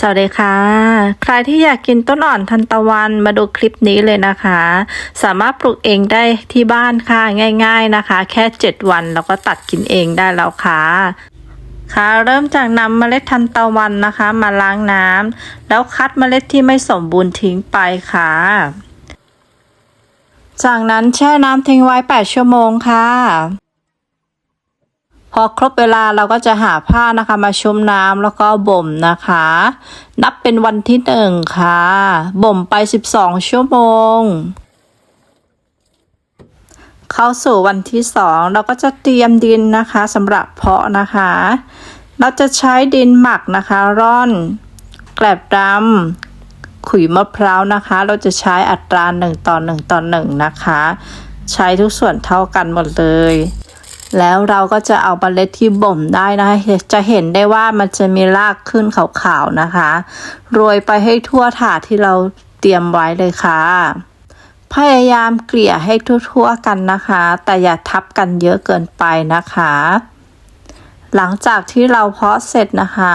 สวัสดีค่ะ ใครที่อยากกินต้นอ่อนทันตะวันมาดูคลิปนี้เลยนะคะ สามารถปลูกเองได้ที่บ้านค่ะง่าย ๆนะคะ แค่ 7 วันแล้วก็ตัดกินเองได้แล้วค่ะค่ะเริ่มจากนำเมล็ดทันตะวันนะคะ มาล้างน้ำแล้วคัดเมล็ดที่ไม่สมบูรณ์ทิ้งไปค่ะ จากนั้นแช่น้ำทิ้งไว้ 8 ชั่วโมงค่ะ พอครบเวลาเราก็จะหาผ้านะคะมาชุ่มน้ำแล้วก็บ่มนะคะ นับเป็นวันที่หนึ่งค่ะ บ่มไป 12 ชั่วโมง เข้าสู่วันที่สองเราก็จะเตรียมดินนะคะสำหรับเพาะนะคะ เราจะใช้ดินหมักนะคะ ร่อน แกลบดำขุยมะพร้าวนะคะ เราจะใช้อัตราหนึ่งต่อหนึ่งต่อหนึ่งนะคะ ใช้ทุกส่วนเท่ากันหมดเลย แล้วเราก็จะเอาเมล็ดที่บ่มได้นะคะจะเห็นได้ว่ามันจะมีรากขึ้นขาวๆนะคะ โรยไปให้ทั่วถาดที่เราเตรียมไว้เลยค่ะ พยายามเกลี่ยให้ทั่วๆกันนะคะ แต่อย่าทับกันเยอะเกินไปนะคะ หลังจากที่เราเพาะเสร็จนะคะ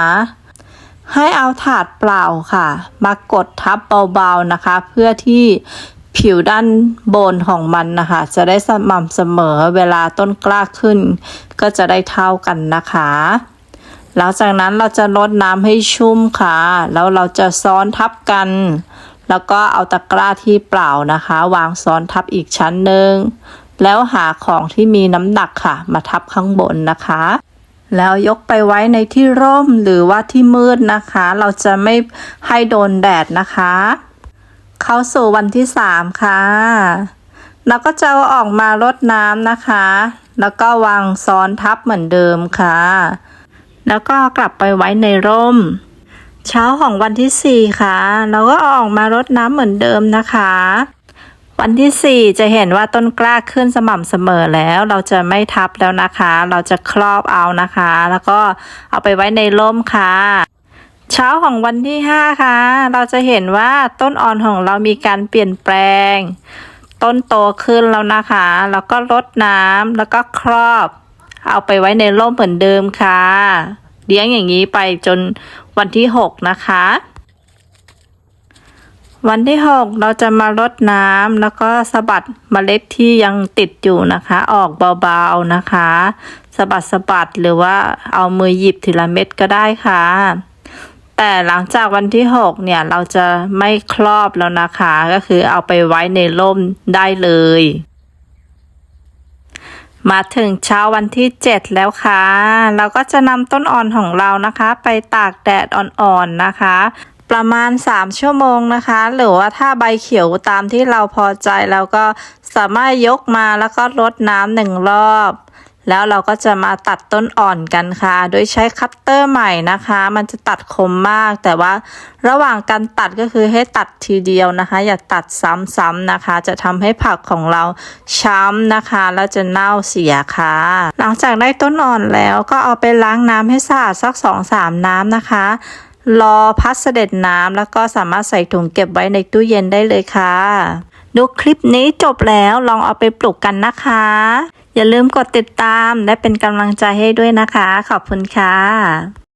ให้เอาถาดเปล่าค่ะ มากดทับเบาๆนะคะ เพื่อที่ ผิวด้านบนของมันนะคะ จะได้สม่ำเสมอเวลาต้นกล้าขึ้น ก็จะได้เท่ากันนะคะ หลังจากนั้นเราจะลดน้ำให้ชุ่มค่ะ แล้วเราจะซ้อนทับกัน แล้วก็เอาตะกร้าที่เปล่านะคะ วางซ้อนทับอีกชั้นหนึ่งแล้วหาของที่มีน้ำหนักค่ะ มาทับข้างบนนะคะ แล้วยกไปไว้ในที่ร่มหรือว่าที่มืดนะคะ เราจะไม่ให้โดนแดดนะคะ เข้าสู่วันที่สามค่ะ เราก็จะเอาออกมารดน้ำนะคะ แล้วก็วางซ้อนทับเหมือนเดิมค่ะ แล้วก็กลับไปไว้ในร่ม เช้าของวันที่สี่ค่ะ เราก็เอาออกมารดน้ำเหมือนเดิมนะคะวันที่สี่จะเห็นว่าต้นกล้าขึ้นสม่ำเสมอแล้ว เราจะไม่ทับแล้วนะคะ เราจะครอบเอานะคะ แล้วก็เอาไปไว้ในร่มค่ะ เช้าของวันที่ห้าค่ะ เราจะเห็นว่าต้นอ่อนของเรามีการเปลี่ยนแปลง ต้นโตขึ้นแล้วนะคะ แล้วก็รดน้ำแล้วก็ครอบ เอาไปไว้ในร่มเหมือนเดิมค่ะ เลี้ยงอย่างนี้ไปจนวันที่หกนะคะ วันที่หกเราจะมารดน้ำแล้วก็สะบัดเมล็ดที่ยังติดอยู่นะคะ ออกเบาๆนะคะสะบัดสะบัดหรือว่าเอามือหยิบทีละเม็ดก็ได้ค่ะ แต่หลังจากวันที่หกเนี่ย เราจะไม่ครอบแล้วนะคะ ก็คือเอาไปไว้ในร่มได้เลย มาถึงเช้าวันที่ 7 แล้วค่ะ เราก็จะนำต้นอ่อนของเรานะคะ ไปตากแดดอ่อนๆนะคะประมาณ 3 ชั่วโมงนะคะ หรือว่าถ้าใบเขียวตามที่เราพอใจเราก็สามารถยกมาแล้วก็รดน้ำหนึ่งรอบ แล้วเราก็จะมาตัดต้นอ่อนกันค่ะ โดยใช้คัตเตอร์ใหม่นะคะ มันจะตัดคมมาก แต่ว่าระหว่างการตัดก็คือให้ตัดทีเดียวนะคะ อย่าตัดซ้ำๆนะคะ จะทำให้ผักของเราช้ำนะคะ แล้วจะเน่าเสียค่ะ หลังจากได้ต้นอ่อนแล้วก็เอาไปล้างน้ำให้สะอาดสักสองสามน้ำนะคะรอพัดเสด็จน้ำแล้วก็สามารถใส่ถุงเก็บไว้ในตู้เย็นได้เลยค่ะ ดูคลิปนี้จบแล้วลองเอาไปปลูกกันนะคะ อย่าลืมกดติดตามและเป็นกำลังใจให้ด้วยนะคะ ขอบคุณค่ะ